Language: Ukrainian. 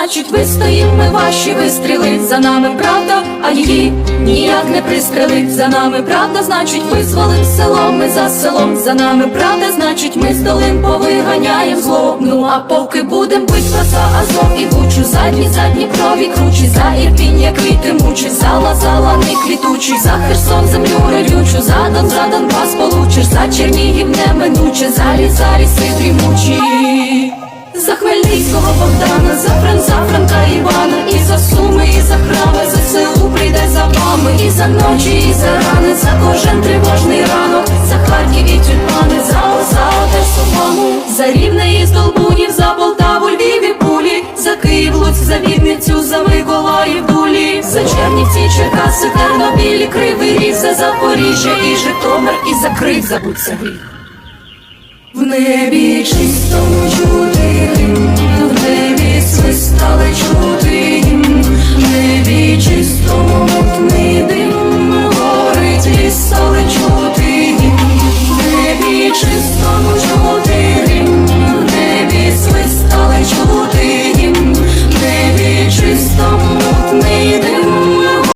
значить вистоїм ми ваші вистріли. За нами правда, а її ніяк не пристрелить. За нами правда, значить визволим село, ми за селом. За нами правда, значить ми з долин повиганяєм зло. Ну а поки будем бить за Азов і бучу, задні, задні крові кручі, за Ірпінь, як квіти мучі, за лазала не квітучий, за Херсон землю родючу, за Дон, Донбас получиш, за Чернігів неминуче, за ліс, за ліси дрімучі. За Хмельницького Богдана, за Франца, Франка Івана, і за суми, і за храми, за селу прийде за вами, і за ночі, і за рани, за кожен тривожний ранок, за Харків і тюльпани, за за Одесу маму, за рівне і Долбунів, за Полтаву, Львів і пулі, за Київ, Луцьк, за Вінницю, за Миколаїв, Дулі, за Чернівці, Черкаси, Тернопіль, Кривий Ріг, за Запоріжжя і Житомир, і за забудься гріх. В небі чистому This song